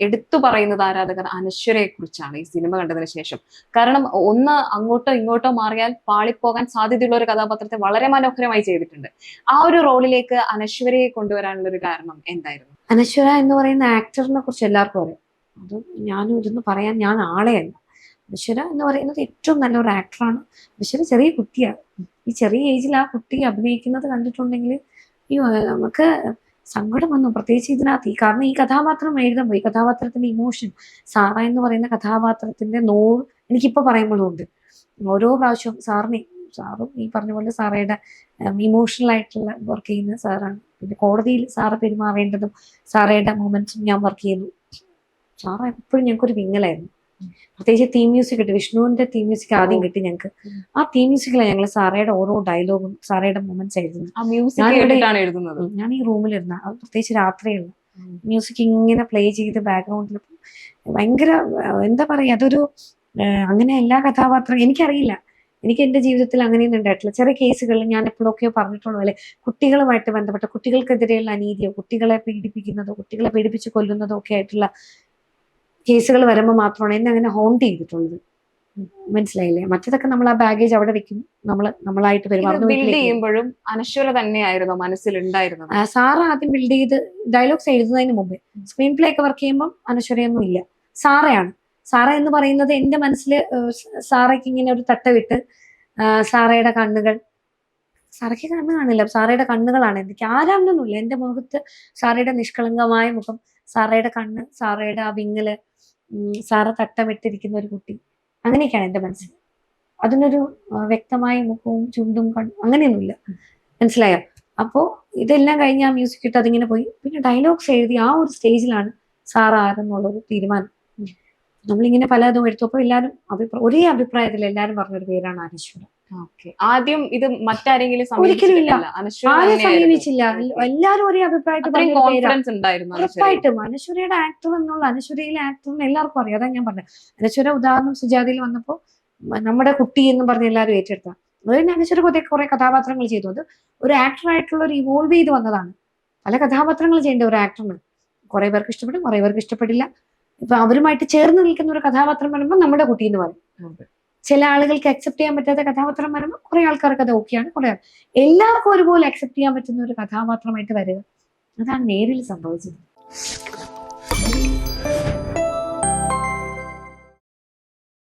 എടുത്തു പറയുന്നത് ആരാധകർ അനശ്വരയെ കുറിച്ചാണ് ഈ സിനിമ കണ്ടതിന് ശേഷം. കാരണം ഒന്ന് അങ്ങോട്ടോ ഇങ്ങോട്ടോ മാറിയാൽ പാളിപ്പോകാൻ സാധ്യതയുള്ള ഒരു കഥാപാത്രത്തെ വളരെ മനോഹരമായി ചെയ്തിട്ടുണ്ട്. ആ ഒരു റോളിലേക്ക് അനശ്വരയെ കൊണ്ടുവരാനുള്ള ഒരു കാരണം എന്തായിരുന്നു? അനശ്വര എന്ന് പറയുന്ന ആക്ടറിനെ കുറിച്ച് എല്ലാവർക്കും അറിയാം. അത് ഞാനും ഇതൊന്ന് പറയാൻ ഞാൻ ആളെയല്ല. അനശ്വര എന്ന് പറയുന്നത് ഏറ്റവും നല്ലൊരു ആക്ടറാണ്. അനശ്വര ചെറിയ കുട്ടിയാണ്. ഈ ചെറിയ ഏജിൽ ആ കുട്ടി അഭിനയിക്കുന്നത് കണ്ടിട്ടുണ്ടെങ്കിൽ അയ്യോ നമുക്ക് സങ്കടം വന്നു. പ്രത്യേകിച്ച് ഇതിനകത്ത് ഈ കാരണം ഈ കഥാപാത്രം എഴുതുമ്പോൾ ഈ കഥാപാത്രത്തിന്റെ ഇമോഷൻ സാറ എന്ന് പറയുന്ന കഥാപാത്രത്തിന്റെ നോവ് എനിക്കിപ്പോൾ പറയുമ്പോഴും ഉണ്ട് ഓരോ പ്രാവശ്യവും സാറിനെ സാറും ഈ പറഞ്ഞ പോലെ സാറയുടെ ഇമോഷണൽ ആയിട്ടുള്ള വർക്ക് ചെയ്യുന്ന സാറാണ്. പിന്നെ കോടതിയിൽ സാറ് പെരുമാറേണ്ടതും സാറയുടെ മൊമെന്റ്സും ഞാൻ വർക്ക് ചെയ്യുന്നു. സാറ എപ്പോഴും ഞങ്ങൾക്കൊരു വിങ്ങലായിരുന്നു. പ്രത്യേകിച്ച് തീം മ്യൂസിക് കിട്ടി. വിഷ്ണുവിന്റെ തീം മ്യൂസിക് ആദ്യം കിട്ടി ഞങ്ങൾക്ക് ആ തീം മ്യൂസിക്കിലാണ് ഞങ്ങൾ സാറയുടെ ഓരോ ഡയലോഗും സാറയുടെ മൊമെന്റ്സ് എഴുതുന്നത്. ഞാൻ ഈ റൂമിലിരുന്ന. പ്രത്യേകിച്ച് രാത്രിയുള്ള മ്യൂസിക് ഇങ്ങനെ പ്ലേ ചെയ്ത് ബാക്ക്ഗ്രൗണ്ടിൽ ഭയങ്കര എന്താ പറയാ അതൊരു അങ്ങനെ എല്ലാ കഥാപാത്രം എനിക്കറിയില്ല. എനിക്ക് എന്റെ ജീവിതത്തിൽ അങ്ങനെയൊന്നും ഉണ്ടായിട്ടില്ല. ചെറിയ കേസുകളിൽ ഞാൻ എപ്പോഴൊക്കെയോ പറഞ്ഞിട്ടുള്ള പോലെ കുട്ടികളുമായിട്ട് ബന്ധപ്പെട്ട കുട്ടികൾക്കെതിരെയുള്ള അനീതിയോ കുട്ടികളെ പീഡിപ്പിക്കുന്നതോ കുട്ടികളെ പീഡിപ്പിച്ച് കൊല്ലുന്നതോ ഒക്കെ ആയിട്ടുള്ള കേസുകൾ വരുമ്പോൾ മാത്രമാണ് എന്നെ അങ്ങനെ ഹോണ്ട് ചെയ്തിട്ടുള്ളത്. മനസ്സിലായില്ലേ? മറ്റേതൊക്കെ നമ്മൾ ആ ബാഗേജ് അവിടെ വെക്കും. നമ്മൾ നമ്മളായിട്ട് പെരുമാറുന്നു ബിൽഡ് ചെയ്യുമ്പോഴും അനശ്വര തന്നെയായിരുന്നു മനസ്സിലുണ്ടായിരുന്നത്. സാറ ആദ്യം ബിൽഡ് ചെയ്ത് ഡയലോഗ്സ് എഴുതുന്നതിന് മുമ്പേ സ്ക്രീൻ പ്ലേ ഒക്കെ വർക്ക് ചെയ്യുമ്പോൾ അനശ്വരയൊന്നും ഇല്ല. സാറയാണ്. സാറ എന്ന് പറയുന്നത് എന്റെ മനസ്സിൽ സാറയ്ക്ക് ഇങ്ങനെ ഒരു തട്ട വിട്ട് സാറയുടെ കണ്ണുകൾ. സാറയ്ക്ക് കണ്ണ് കാണില്ല. സാറയുടെ കണ്ണുകളാണ്. എനിക്ക് ആരാണെന്നൊന്നുമില്ല. എന്റെ മുഖത്ത് സാറയുടെ നിഷ്കളങ്കമായ മുഖം സാറയുടെ കണ്ണ് സാറയുടെ ആ വിങ്ങൽ സാറ തട്ടമിട്ടിരിക്കുന്ന ഒരു കുട്ടി. അങ്ങനെയൊക്കെയാണ് എന്റെ മനസ്സിൽ. അതിനൊരു വ്യക്തമായ മുഖവും ചുണ്ടും കണ്ണും അങ്ങനെയൊന്നുമില്ല. മനസ്സിലായോ? അപ്പോ ഇതെല്ലാം കഴിഞ്ഞ് ആ മ്യൂസിക് ഇട്ട് അതിങ്ങനെ പോയി. പിന്നെ ഡയലോഗ്സ് എഴുതി ആ ഒരു സ്റ്റേജിലാണ് സാർ ആരെന്നുള്ളൊരു തീരുമാനം നമ്മളിങ്ങനെ പലതും എടുത്തപ്പോൾ എല്ലാവരും അഭിപ്രായം ഒരേ അഭിപ്രായത്തിൽ എല്ലാവരും പറഞ്ഞൊരു പേരാണ് അനശ്വര ഓക്കെ ആദ്യം ഇത് മറ്റാരെങ്കിലും ഒരിക്കലും ഇല്ല. ആരെ സമീപിച്ചില്ല. എല്ലാവരും ഒരേ അഭിപ്രായത്തിൽ ഉണ്ടായിരുന്നു. ഉറപ്പായിട്ടും. അനശ്വരയുടെ ആക്ടർ എന്നുള്ള അനശ്വരയിലെ ആക്ടറിന് എല്ലാവർക്കും അറിയാം. അതാ ഞാൻ പറഞ്ഞത്. അനശ്വര ഉദാഹരണം സുജാതയിൽ വന്നപ്പോ നമ്മുടെ കുട്ടി എന്ന് പറഞ്ഞ് എല്ലാവരും ഏറ്റെടുത്ത. അതുകൊണ്ട് അനശ്വര കുറെ കുറെ കഥാപാത്രങ്ങൾ ചെയ്തു. അത് ഒരു ആക്ടറായിട്ടുള്ള ഒരു ഇവോൾവ് ചെയ്ത് വന്നതാണ്. പല കഥാപാത്രങ്ങൾ ചെയ്യേണ്ട ഒരു ആക്ടറിന് കുറെ പേർക്ക് ഇഷ്ടപ്പെടും കുറെ പേർക്ക് ഇഷ്ടപ്പെടില്ല. ഇപ്പൊ അവരുമായിട്ട് ചേർന്ന് നിൽക്കുന്ന ഒരു കഥാപാത്രം വരുമ്പോൾ നമ്മുടെ കുട്ടി എന്ന് പറയും. ചില ആളുകൾക്ക് അക്സെപ്റ്റ് ചെയ്യാൻ പറ്റാത്ത കഥാപാത്രം വരുമ്പോൾ കുറെ ആൾക്കാർക്ക് അത് ഓക്കെയാണ് കുറെ എല്ലാവർക്കും ഒരുപോലെ അക്സെപ്റ്റ് ചെയ്യാൻ പറ്റുന്ന ഒരു കഥാപാത്രമായിട്ട് വരിക. അതാണ് നേരിൽ സംഭവിച്ചത്.